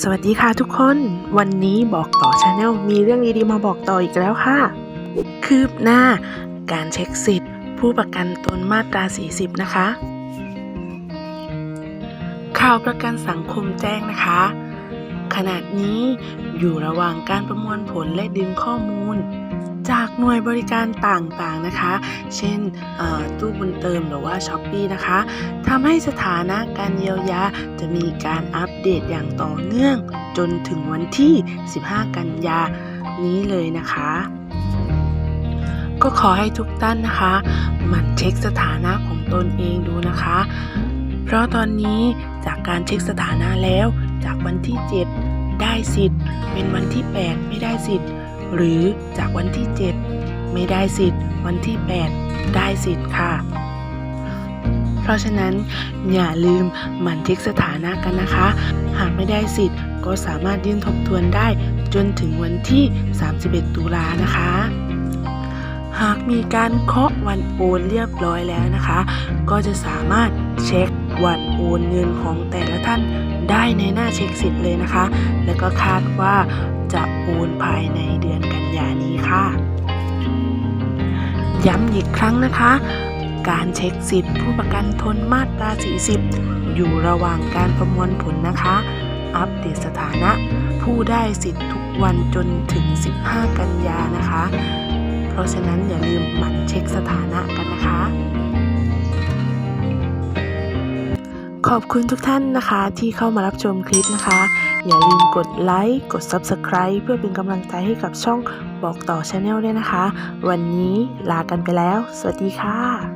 สวัสดีค่ะทุกคน วันนี้บอกต่อชาแนลมีเรื่องดีๆมาบอกต่ออีกแล้วค่ะ คืบหน้า การเช็คสิทธิ์ ผู้ประกันตนมาตรา 40 นะคะ ข่าวประกันสังคมแจ้งนะคะ ขณะนี้อยู่ระหว่างการประมวลผลและดึงข้อมูล จากหน่วยบริการต่างๆนะคะ เช่นตู้บุญเติมหรือว่าช้อปปีนะคะทำให้สถานะการเยียวยาจะมีการอัปเดตอย่างต่อเนื่อง จนถึงวันที่ 15 กันยานี้เลยนะคะ ก็ขอให้ทุกท่านนะคะหมั่นเช็คสถานะของตนเองดูนะคะ เพราะตอนนี้จากการเช็คสถานะแล้ว จากวันที่ 7 ได้สิทธิ์ เป็นวันที่ 8 ไม่ได้สิทธิ์ หรือจากวันที่ 7 ไม่ได้สิทธิ์ วันที่ 8 ได้สิทธิ์ค่ะ เพราะฉะนั้นอย่าลืมหมั่นเช็คสถานะกันนะคะ หากไม่ได้สิทธิ์ก็สามารถยื่นทบทวนได้จนถึงวันที่ 31 ตุลานะคะ หากมีการเคาะวันโอนเรียบร้อยแล้วนะคะ ก็จะสามารถเช็ควันโอนเงินของแต่ละท่านได้ในหน้าเช็คสิทธิ์เลยนะคะ และก็คาดว่า จะโอนภายในเดือนกันยานี้ค่ะ ย้ำอีกครั้งนะคะ การเช็คสิทธิ์ผู้ประกันทนมาตรา 40 อยู่ระหว่างการประมวลผลนะคะ อัปเดตสถานะ ผู้ได้สิทธิ์ทุกวันจนถึง 15 กันยานะคะ เพราะฉะนั้นอย่าลืมหมั่นเช็คสถานะกันนะคะขอบคุณทุกท่านนะคะที่เข้ามารับชมคลิปนะคะ อย่าลืมกดไลค์ กด Subscribe เพื่อเป็นกำลังใจให้กับช่องบอกต่อชาแนลด้วยนะคะ วันนี้ลากันไปแล้ว สวัสดีค่ะ